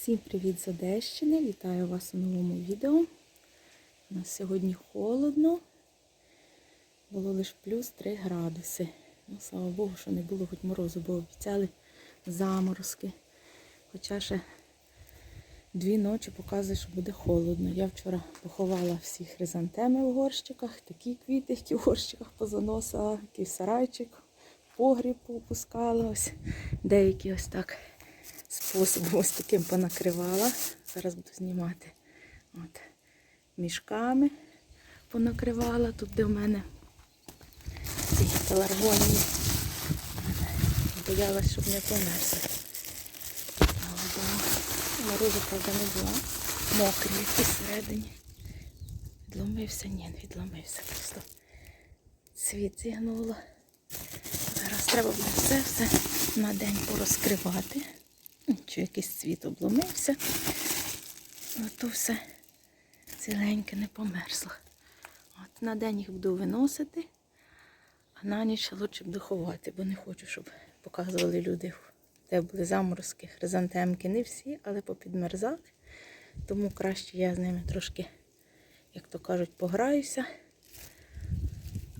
Всім привіт з Одещини! Вітаю вас у новому відео. У нас сьогодні холодно. Було лише плюс 3 градуси. Ну, слава Богу, що не було хоч морозу, бо обіцяли заморозки. Хоча ще дві ночі показує, що буде холодно. Я вчора поховала всі хризантеми в горщиках, такі квіти, які в горщиках позаносила, який сарайчик, погріб попускала. Ось деякі ось так способом ось таким понакривала. Зараз буду знімати. От. Мішками понакривала. Тут де в мене ці пеларгонії. Боялась, щоб не померзли. Морозу, правда, не було. Мокрі якісь всередині. Відломився? Ні, не відломився. Просто світ зігнуло. Зараз треба буде все все на день порозкривати. Чи якийсь цвіт обломився. А то все ціленьке не померзло. От На день їх буду виносити, а на ніч лучше буду ховати, бо не хочу, щоб показували люди, де були заморозки, хризантемки. Не всі, але попідмерзали. Тому краще я з ними трошки, як то кажуть, пограюся.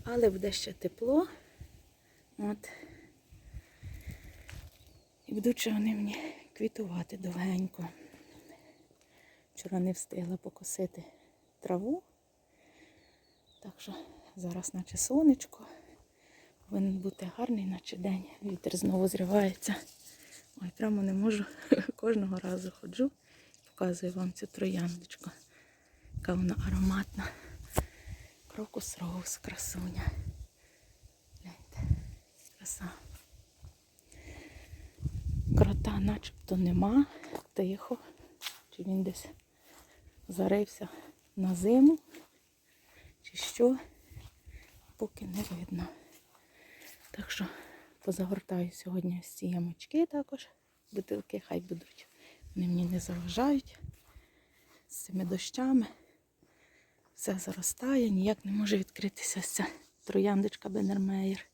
Але буде ще тепло. От. І будуть ще вони мені квітувати довгенько. Вчора не встигла покосити траву. Так що зараз наче сонечко. Повинен бути гарний, наче день. Вітер знову зривається. Ой, прямо не можу. Кожного разу ходжу. Показую вам цю трояндочку. Яка вона ароматна. Крокус роуз, красуня. Гляньте, краса. Крота начебто нема, тихо. Чи він десь зарився на зиму, чи що, поки не видно. Так що позагортаю сьогодні ось ці ямочки також. Бутилки хай будуть. Вони мені не заважають. З цими дощами. Все заростає, ніяк не може відкритися ця трояндочка Беннермеєр.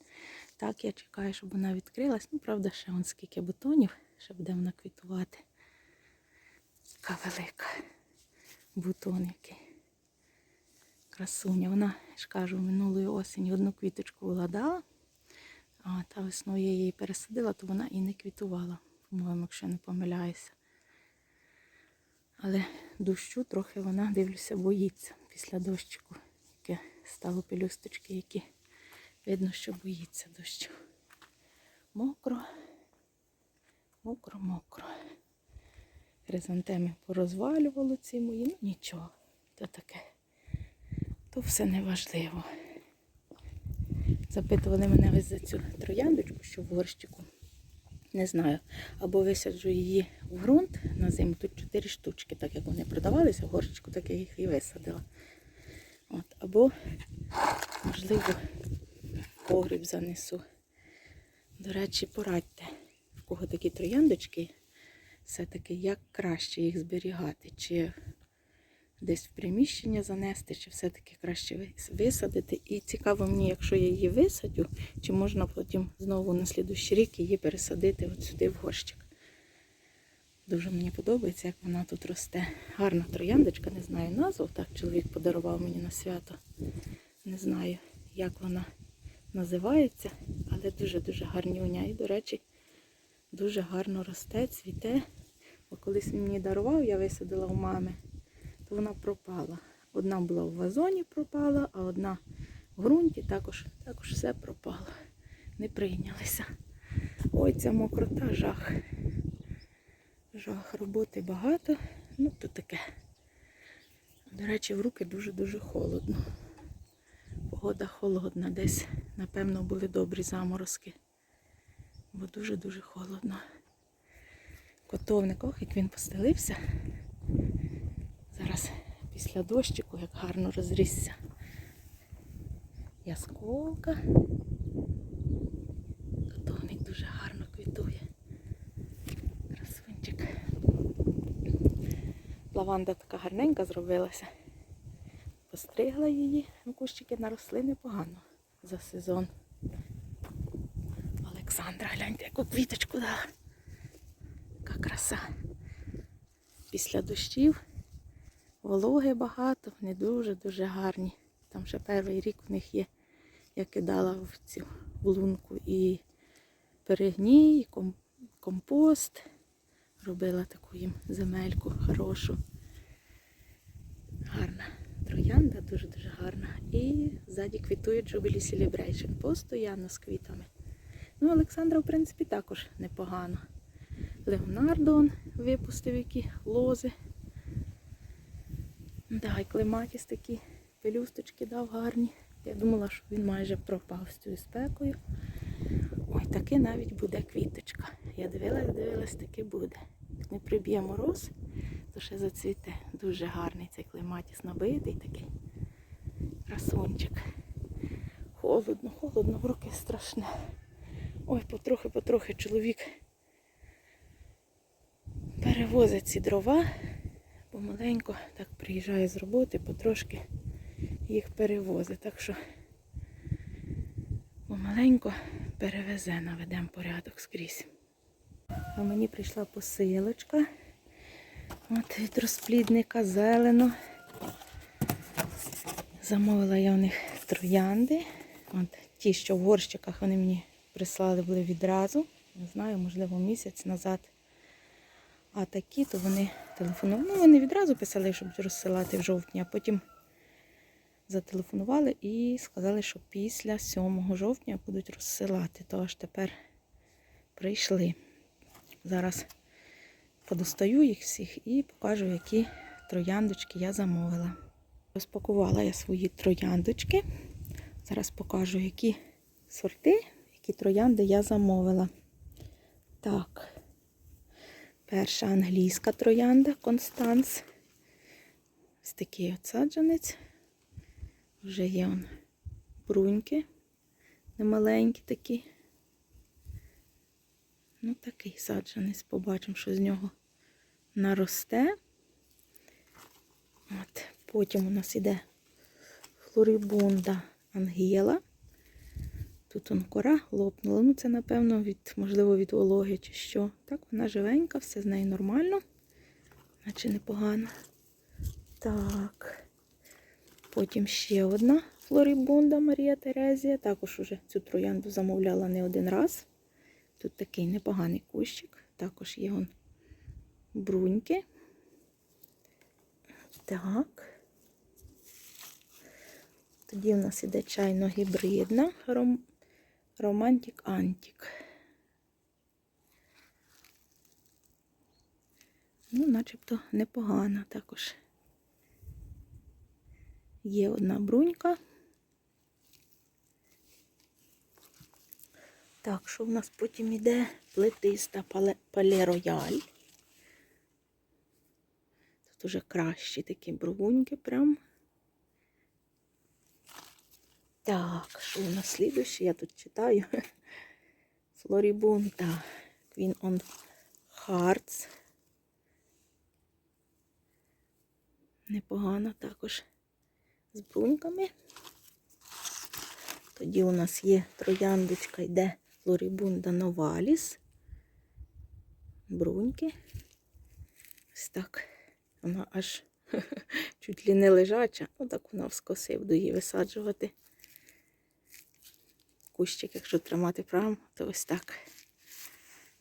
Так, я чекаю, щоб вона відкрилась. Ну, правда, ще вон скільки бутонів, ще буде вона квітувати. Така велика бутон який. Красуня. Вона, я ж кажу, минулої осені одну квіточку владала, а та весною я її пересадила, то вона і не квітувала, по-моєму, якщо не помиляюся. Але дощу трохи вона, дивлюся, боїться після дощику. Яке стало пелюсточки, які Видно, що боїться дощу. Мокро, мокро, мокро. Хризантеми порозвалювало ці мої, ну нічого, то таке. То все неважливо. Запитували мене ось за цю трояндочку, що в горщику. Не знаю. Або висаджу її в ґрунт на зиму. Тут чотири штучки, так як вони продавалися в горщику, так я їх і висадила. От, Або, можливо, погріб занесу. До речі, порадьте, в кого такі трояндочки, все-таки як краще їх зберігати, чи десь в приміщення занести, чи все-таки краще висадити. І цікаво мені, якщо я її висадю, чи можна потім знову на слідущий рік її пересадити от сюди в горщик. Дуже мені подобається, як вона тут росте. Гарна трояндочка, не знаю назву. Так, чоловік подарував мені на свято. Не знаю, як вона називається, але дуже-дуже гарнюня. І, до речі, дуже гарно росте, цвіте. Бо колись він мені дарував, я висадила у мами, то вона пропала. Одна була в вазоні пропала, а одна в ґрунті також, також все пропало. Не прийнялися. Ой, ця мокрота, жах. Жах, роботи багато. Ну, то таке. До речі, в руки дуже-дуже холодно. Погода холодна, десь, напевно, були добрі заморозки. Бо дуже-дуже холодно. Котовник, ох, як він постелився. Зараз після дощику, як гарно розрісся. Ясколка. Котовник дуже гарно квітує. Красунчик. Лаванда така гарненька зробилася. Постригла її, ну кущики наросли непогано за сезон. Олександра, гляньте, яку квіточку дала. Яка краса. після дощів. Вологи багато, вони дуже-дуже гарні. Там ще перший рік в них є. Я кидала в цю лунку і перегній, компост. Робила таку їм земельку хорошу. Гарна. Троянда дуже-дуже гарна. І ззаді квітує Jubilee Celebration. Постоянно з квітами. Ну, Олександра, в принципі, також непогано. Леонардо он випустив які лози. Да, і клематіс такі пелюсточки дав гарні. Я думала, що він майже пропав з цією спекою. Ой, таки навіть буде квіточка. Я дивилась, дивилась, таки буде. Як не приб'є мороз, то ще зацвіте. Дуже гарний цей клематіс набитий такий. Красунчик. Холодно, холодно, в руки страшне. Ой, потрохи-потрохи чоловік перевозить ці дрова, помаленько так приїжджає з роботи, потрошки їх перевозить. Так що помаленько перевезе, наведемо порядок скрізь. А мені прийшла посилочка. От від розплідника зелено. Замовила я у них троянди. От ті, що в горщиках вони мені прислали були відразу. Не знаю, можливо, місяць назад. А такі, то вони телефонували. Ну, вони відразу писали, щоб розсилати в жовтні, а потім зателефонували і сказали, що після 7 жовтня будуть розсилати. То аж тепер прийшли. Зараз подостаю їх всіх і покажу, які трояндочки я замовила. Розпакувала я свої трояндочки. Зараз покажу, які сорти, які троянди я замовила. Так. Перша англійська троянда Констанс. Ось такий от саджанець. Вже є он бруньки. Немаленькі такі. Ну, такий саджанець. Побачимо, що з нього наросте. От. Потім у нас іде флорибунда ангела. Тут он кора лопнула. Ну, це, напевно, від, можливо, від вологи чи що. Так, вона живенька, все з нею нормально. Наче непогано. Так. Потім ще одна флорибунда Марія Терезія. Також уже цю троянду замовляла не один раз. Тут такий непоганий кущик. Також є он бруньки. Так. Тоді в нас іде чайно-гібридна ром... Романтик Антік. Ну, начебто непогана також. Є одна брунька. Так, що в нас потім іде плетиста пале, пале рояль. Тут уже кращі такі бруньки прям. Так, що у нас слідуще? Я тут читаю. Флорібунта. Queen on Hearts. Непогано також з бруньками. Тоді у нас є трояндочка, йде Флорібунда Новаліс. Бруньки. Ось так. Вона аж чуть ли не лежача. Ну так вона вскоси, буду її висаджувати. Кущик, якщо тримати правильно, то ось так.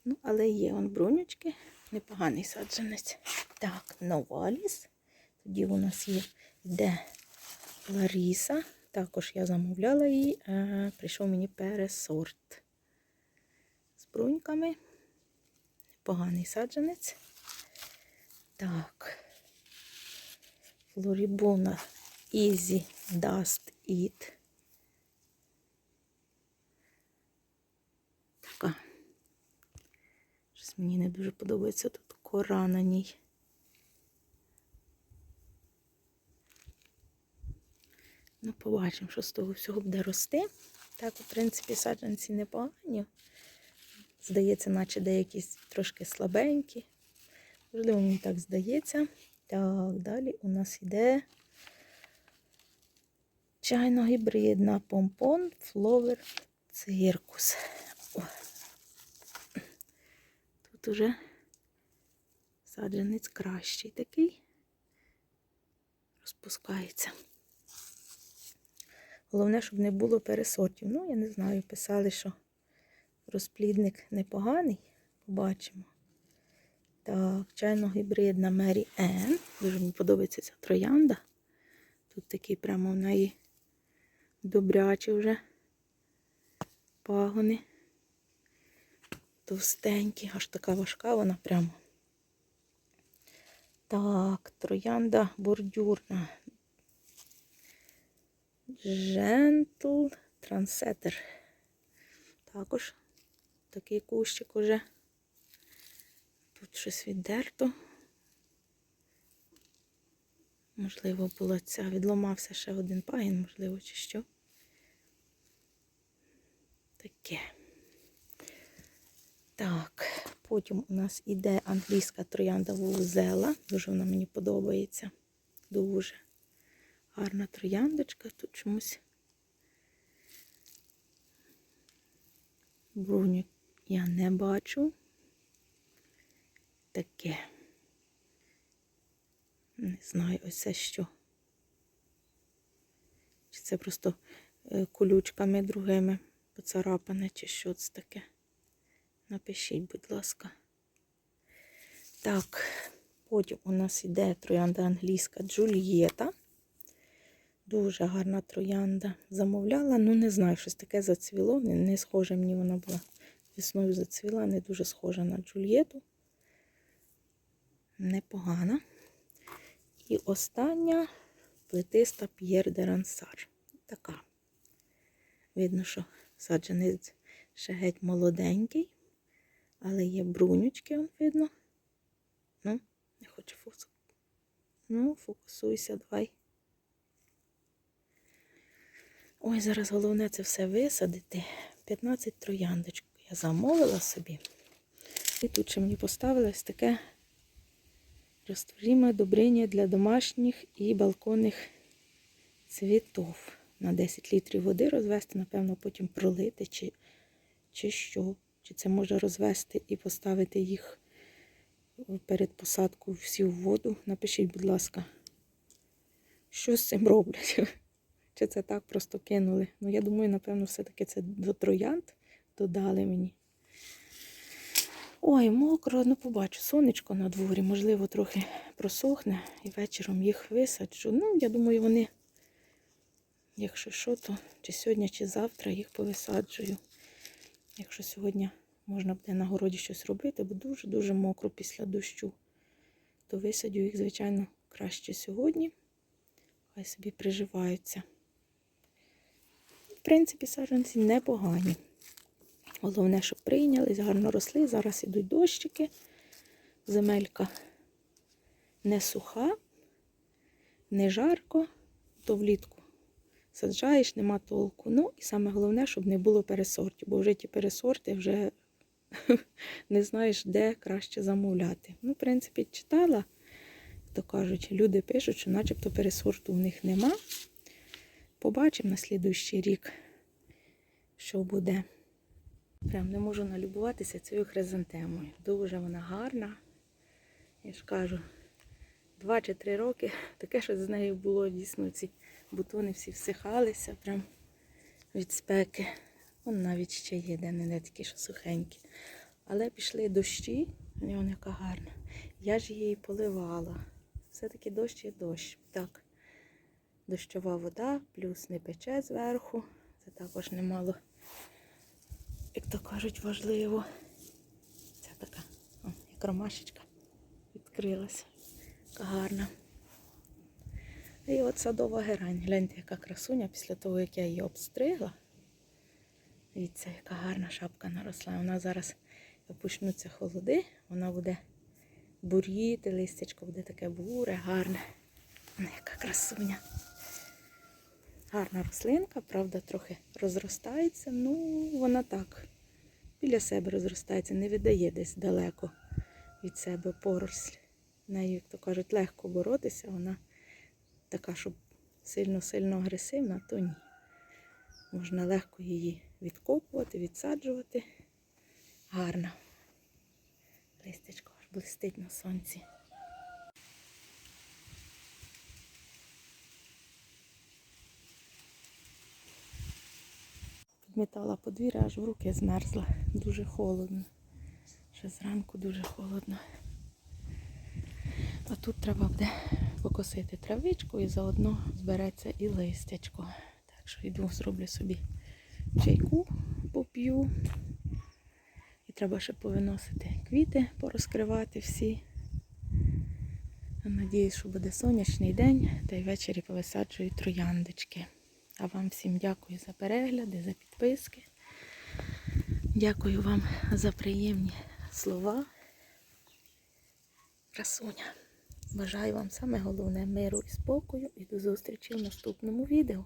Ну, але є он брунючки, непоганий саджанець. Так, Новаліс. Тоді у нас є йде Ларіса. Також я замовляла її, а прийшов мені пересорт з бруньками. Непоганий саджанець. Так. Флорібона Easy Dust It. Така. Мені не дуже подобається тут кора на ній. Ну, побачимо, що з того всього буде рости. Так, в принципі, саджанці непогані. Здається, наче деякі трошки слабенькі. Можливо, мені так здається. Так, далі у нас йде чайно-гібридна помпон фловер циркус. Тут уже Саджанець кращий такий. Розпускається. Головне, щоб не було пересортів. Ну, я не знаю, писали, що розплідник непоганий. Побачимо. Так, чайно-гібридна Мері Енн. Дуже мені подобається ця троянда. Тут такий прямо в неї добрячі вже пагони. Товстенькі, аж така важка вона прямо. Так, троянда бордюрна. Gentle Transetter. Також такий кущик уже. Тут щось віддерто. Можливо, було ця. Відломався ще один пагін, можливо, чи що. Таке. Так, потім у нас іде англійська троянда вузела. Дуже вона мені подобається. Дуже гарна трояндочка. Тут чомусь бруню я не бачу. Таке. Не знаю, ось це що. Чи це просто е, колючками другими поцарапане, чи що це таке. Напишіть, будь ласка. Так, потім у нас йде троянда англійська Джульєта. Дуже гарна троянда. Замовляла, ну не знаю, щось таке зацвіло. Не, не схоже мені вона була весною зацвіла, не дуже схожа на Джульєту. Непогана. І остання плетиста П'єр де Рансар. Така. Видно, що саджанець ще геть молоденький, але є брунючки, он видно. Ну, не хочу фокус. Ну, фокусуйся, давай. Ой, зараз головне це все висадити. 15 трояндочок я замовила собі. І тут ще мені поставилось таке растворимое удобрение для домашніх і балконних цвітов. На 10 літрів води розвести, напевно, потім пролити, чи, чи що. Чи це може розвести і поставити їх перед посадкою всі в воду. Напишіть, будь ласка, що з цим роблять? Чи це так просто кинули? Ну, я думаю, напевно, все-таки це до троянд додали мені. Ой, мокро, ну побачу, сонечко на дворі, можливо, трохи просохне і вечором їх висаджу. Ну, я думаю, вони, якщо що, то чи сьогодні, чи завтра їх повисаджую. Якщо сьогодні можна буде на городі щось робити, бо дуже-дуже мокро після дощу, то висадю їх, звичайно, краще сьогодні. Хай собі приживаються. В принципі, саджанці непогані. Головне, щоб прийнялись, гарно росли. Зараз ідуть дощики. Земелька не суха, не жарко, то влітку саджаєш, нема толку. Ну, і саме головне, щоб не було пересортів, бо вже ті пересорти вже не знаєш, де краще замовляти. Ну, в принципі, читала, то кажуть, люди пишуть, що начебто пересорту в них нема. Побачимо на слідуючий рік, що буде. Прям не можу налюбуватися цією хризантемою. Дуже вона гарна. Я ж кажу, два чи три роки таке щось з нею було. Дійсно, ці бутони всі всихалися прям від спеки. Вон навіть ще є, де не такі, що сухенькі. Але пішли дощі, і вона яка гарна. Я ж її поливала. Все-таки дощ є дощ. Так, дощова вода, плюс не пече зверху. Це також немало як то кажуть, важливо. Це така, о, як ромашечка відкрилася. Гарна. І от садова герань. Гляньте, яка красуня після того, як я її обстригла. Дивіться, яка гарна шапка наросла. Вона зараз почнуться холоди, вона буде буріти, листячко буде таке буре, гарне. Вона яка красуня. Гарна рослинка, правда, трохи розростається. Ну, вона так біля себе розростається, не віддає десь далеко від себе поросль. Нею, як то кажуть, легко боротися. Вона така, щоб сильно-сильно агресивна, то ні. Можна легко її відкопувати, відсаджувати. Гарна. Листечко аж блистить на сонці. Підмітала подвір'я, аж в руки змерзла. Дуже холодно. Ще зранку дуже холодно. А тут треба буде покосити травичку і заодно збереться і листячко. Так що йду, зроблю собі чайку, поп'ю. І треба ще повиносити квіти, порозкривати всі. Надіюсь, що буде сонячний день, та й ввечері повисаджую трояндочки. А вам всім дякую за перегляди, за підписки. Дякую вам за приємні слова. Красуня. Бажаю вам саме головне миру і спокою і до зустрічі в наступному відео.